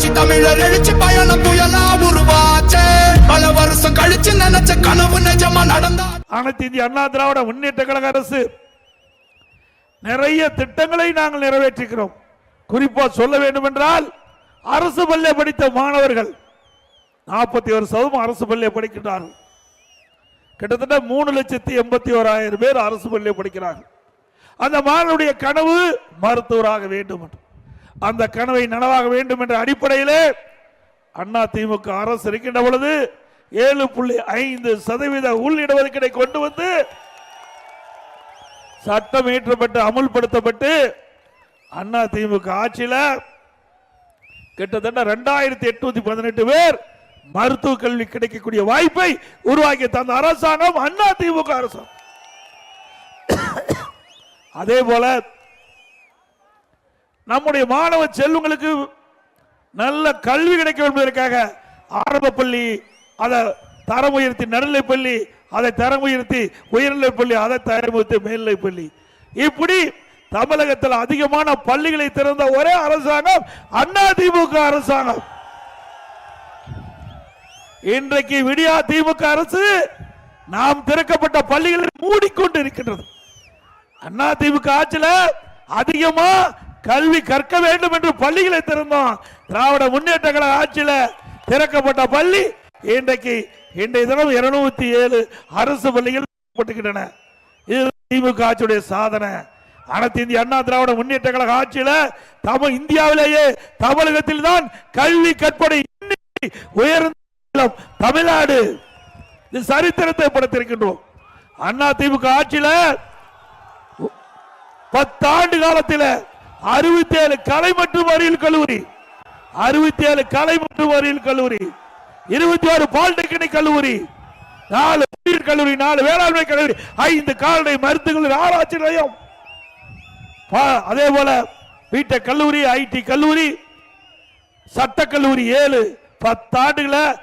புரட்சி தமிழர் எழுச்சி பயண புயலா உருவாச்சே. பல வருஷம் கழிச்சு நினைச்ச கனவு நிஜமா நடந்தா அனைத்து இந்திய அண்ணா திராவிட முன்னேற்ற கழக அரசு நிறைய திட்டங்களை நாங்கள் நிறைவேற்றுகிறோம் குறிப்பா சொல்ல வேண்டும் என்றால் அரசு பள்ளியை படித்த மாணவர்கள் நாற்பத்தி ஒரு சதவீதம் அரசு பள்ளியை படிக்கின்றார்கள். கிட்டத்தட்ட மூணு லட்சத்தி எண்பத்தி ஓராயிரம் பேர் அரசு பள்ளியை படிக்கிறார்கள். அந்த மாணவனுடைய கனவு மருத்துவராக வேண்டும் என்று அந்த கனவை நனவாக வேண்டும் என்ற அடிப்படையிலே அண்ணா திமுக அரசு இருக்கின்ற பொழுது ஏழு புள்ளி ஐந்து சதவீத உள் இடஒதுக்கீடை கொண்டு வந்து சட்டம் இயற்றப்பட்டு அமுல்படுத்தப்பட்டு அண்ணா திமுக ஆட்சியில் கிட்டத்தட்ட ரெண்டாயிரத்தி எட்நூத்தி பதினெட்டு பேர் மருத்துவ கல்வி கிடைக்கக்கூடிய வாய்ப்பை உருவாக்கி தந்த அரசாங்கம் அண்ணா திமுக அரசாங்கம் அதே போல நம்முடைய மாணவ செல்வங்களுக்கு நல்ல கல்வி கிடைக்க என்பதற்காக ஆரம்ப பள்ளி அதை தரம் உயர்த்தி நடுநிலை பள்ளி அதை தரம் உயர்த்தி உயர்நிலை பள்ளி அதை தரம் உயர்த்தி மேல்நிலை பள்ளி. இப்படி தமிழகத்தில் அதிகமான பள்ளிகளை திறந்த ஒரே அரசாங்கம் அண்ணா திமுக அரசாங்கம். இன்றைக்கு விடியா திமுக அரசு நாம் திறக்கப்பட்ட பள்ளிகளை மூடிக்கொண்டு இருக்கின்றது. அண்ணா திமுக ஆட்சியில் அதிகமா கல்வி கற்க வேண்டும் என்று பள்ளிகளை திறந்தோம் திராவிட முன்னேற்ற கழக ஆட்சியில திறக்கப்பட்ட பள்ளி இன்றைக்கு இன்றைய தினம் இருநூத்தி ஏழு அரசு பள்ளிகள் திறக்கப்பட்டுகின்றன இது திமுக ஆட்சியுடைய சாதனை. அனைத்து இந்திய அண்ணா திராவிட முன்னேற்ற கழக ஆட்சியில தமிழ் இந்தியாவிலேயே தமிழகத்தில் தான் கல்வி கற்பனை உயர்ந்த தமிழ்நாடு. இது சரித்திரத்தை படுத்திருக்கின்றோம். அண்ணா திமுக ஆட்சியில பத்தாண்டு காலத்தில் அறுபத்தி ஏழு கலை மற்றும் அறிவியல் கல்லூரி. அறுபத்தி ஏழு கலை மற்றும் அறிவியல் கல்லூரி. இருபத்தி ஆறு பாலிடெக்னிக் கல்லூரி. நாலு பொறியியல் கல்லூரி நாலு வேளாண்மை கல்லூரி. ஐந்து கால்நடை மருத்துவ ஆராய்ச்சி நிலையம். பா- அதே போல வீட்டை கல்லூரி ஐடி கல்லூரி சட்ட கல்லூரி ஏழு பத்தாண்டுகள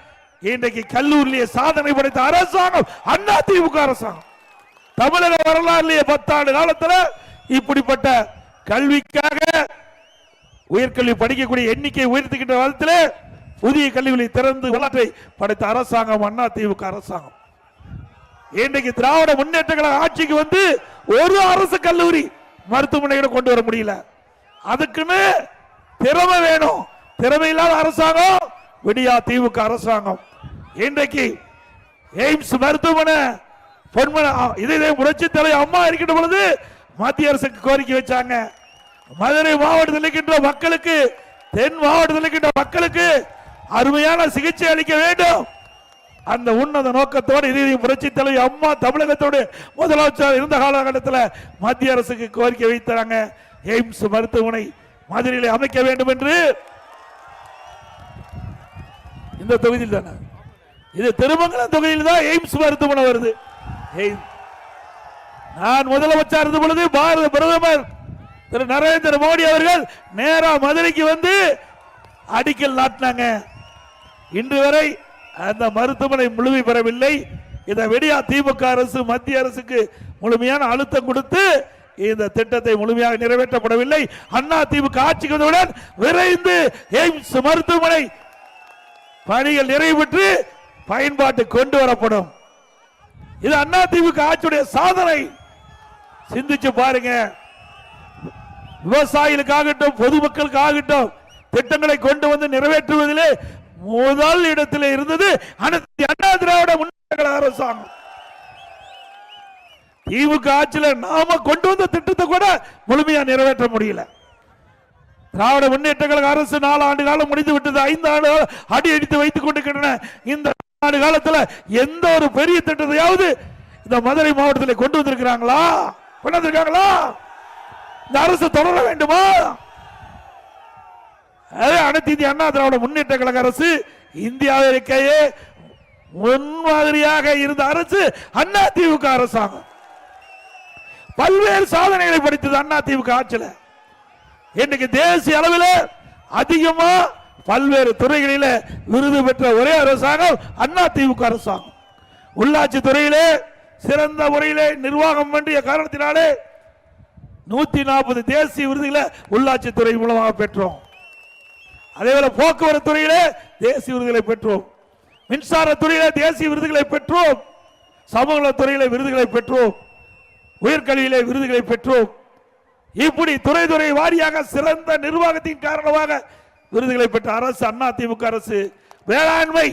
இன்றைக்கு கல்லூரியிலே சாதனை படைத்த அரசாங்கம் அண்ணா திமுக அரசாங்கம். தமிழக வரலாறுலேயே பத்தாண்டு காலத்தில் இப்படிப்பட்ட கல்விக்காக உயர்கல்வி படிக்கக்கூடிய எண்ணிக்கை உயர்த்துகின்ற காலத்தில் புதிய கல்விகளை திறந்து வரலாற்றை படைத்த அரசாங்கம் அண்ணா திமுக அரசாங்கம். இன்றைக்கு திராவிட முன்னேற்ற கழக ஆட்சிக்கு வந்து ஒரு அரசு கல்லூரி மருத்துவமனைகளை கொண்டு வர முடியல. அதுக்குன்னு திறமை வேணும். திறமை இல்லாத அரசாங்கம் விடியா திமுக அரசாங்கம். இன்றைக்கு எய்ம்ஸ் மருத்துவமனை பொன்மனை இதை புரட்சி தலைவர் அம்மா இருக்கின்ற பொழுது மத்திய அரசுக்கு கோரிக்கை வச்சாங்க. மதுரை மாவட்டத்தில் இருக்கின்ற மக்களுக்கு தென் மாவட்டத்தில் இருக்கின்ற மக்களுக்கு அருமையான சிகிச்சை அளிக்க வேண்டும். அந்த உன்னத நோக்கத்தோடு இறுதி புரட்சி தலைவி அம்மா தமிழகத்தோடு முதலமைச்சர் இருந்த காலகட்டத்தில் மத்திய அரசுக்கு கோரிக்கை வைத்தாங்க. எய்ம்ஸ் மருத்துவமனை மதுரையில் அமைக்க வேண்டும் என்று. இந்த தொகுதியில் தானே இது திருமங்கலம் தொகுதியில் தான் எய்ம்ஸ் மருத்துவமனை வருது. எய்ம்ஸ். நான் முதலமைச்சர் இருந்த பொழுது பாரத பிரதமர் திரு நரேந்திர மோடி அவர்கள் நேரா மதுரைக்கு வந்து அடிக்கல் நாட்டினாங்க. இன்று வரை அந்த மருத்துவமனை முழுமை பெறவில்லை. இதை வெடியா திமுக அரசு மத்திய அரசுக்கு முழுமையான அழுத்தம் கொடுத்து இந்த திட்டத்தை முழுமையாக நிறைவேற்றப்படவில்லை. அண்ணா திமுக ஆட்சிக்கு வந்தவுடன் விரைந்து எய்ம்ஸ் மருத்துவமனை பணிகள் நிறைவு பெற்று பயன்பாட்டு கொண்டு வரப்படும். இது அண்ணா திமுக ஆட்சியுடைய சாதனை. சிந்திச்சு பாருங்க. விவசாயிகளுக்காகட்டும் பொதுமக்களுக்காகட்டும் திட்டங்களை கொண்டு வந்து நிறைவேற்றுவதிலே முதல் இடத்தில் இருந்தது அனைத்து அண்ணா திராவிட முன்னேற்ற கழக அரசாங்கம். திமுக ஆட்சியில் நாம கொண்டு வந்த திட்டத்தை கூட முழுமையா நிறைவேற்ற முடியல. திராவிட முன்னேற்ற கழக அரசு நாலு ஆண்டு காலம் முடிந்து விட்டது ஐந்து ஆண்டு அடி அடித்து வைத்துக் கொண்டிருக்கின்றன. இந்த ஆண்டு காலத்துல எந்த ஒரு பெரிய திட்டத்தையாவது இந்த மதுரை மாவட்டத்தில் கொண்டு வந்திருக்கிறாங்களா? கொண்டாந்து இருக்காங்களா இந்த அரசு தொடர வேண்டுமா? அதே அனைத்து இந்திய அண்ணா திராவிட முன்னேற்ற கழக அரசு இந்தியாவிலேயே முன்மாதிரியாக இருந்த அரசு அண்ணா திமுக அரசாங்கம். பல்வேறு சாதனைகளை படித்தது அண்ணா திமுக ஆட்சியில். இன்னைக்கு தேசிய அளவில் அதிகமா பல்வேறு துறைகளில் விருது பெற்ற ஒரே அரசாங்கம் அண்ணா திமுக அரசாங்கம். உள்ளாட்சி துறையிலே சிறந்த முறையிலே நிர்வாகம் வேண்டிய காரணத்தினாலே நூத்தி நாற்பது தேசிய விருதுகளை உள்ளாட்சி துறை மூலமாக பெற்றோம். அதேபோல போக்குவரத்து துறையிலே தேசிய விருதுகளை பெற்றோம். மின்சார துறையிலே தேசிய விருதுகளை பெற்றோம். சமூக நலத் துறையிலே விருதுகளை பெற்றோம். உயர்கல்வியிலே விருதுகளை பெற்றோம். இப்படி துறை துறை வாரியாக சிறந்த நிர்வாகத்தின் காரணமாக விருதுகளை பெற்ற அரசு அண்ணா திமுக அரசு வேளாண்மை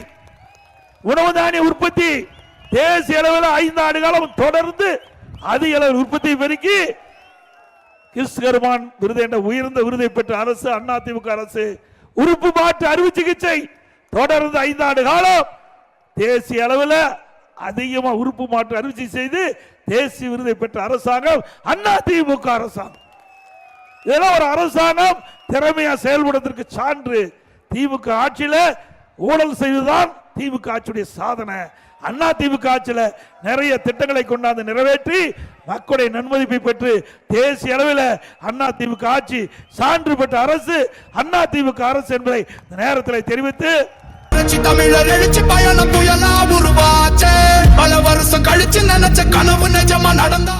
உணவு தானிய உற்பத்தி தேசிய அளவில் ஐந்து ஆண்டு காலம் தொடர்ந்து அதிக அளவில் உற்பத்தி பெருக்கி கிறிஸ்கர்மான் விருது என்ற உயர்ந்த விருதை பெற்ற அரசு அண்ணா திமுக அரசு உறுப்பு மாற்று அறுவை சிகிச்சை தொடர்ந்து ஐந்தாண்டு காலம் தேசிய அளவில் அதிகமாக உறுப்பு மாற்று அறுவை செய்து தேசிய விருதை பெற்ற அரசாங்கம் அண்ணா திமுக அரசாங்கம். இதெல்லாம் ஒரு அரசாங்கம் திறமையா செயல்படுவதற்கு சான்று திமுக ஆட்சியில் ஊழல் செய்வதுதான் திமுக ஆட்சியுடைய சாதனை அண்ணா திமுக ஆட்சியில் நிறைய திட்டங்களை கொண்டாந்து நிறைவேற்றி மக்களுடைய நன்மதிப்பை பெற்று தேசிய அளவில் அண்ணா திமுக ஆட்சி சான்று பெற்ற அரசு அண்ணா திமுக அரசு என்பதை இந்த நேரத்தில் தெரிவித்து தமிழர் எழுச்சி பயணம் புயலா உருவாச்சே. பல வருஷம் கழிச்சு நினைச்ச கனவு நிஜமா நடந்தா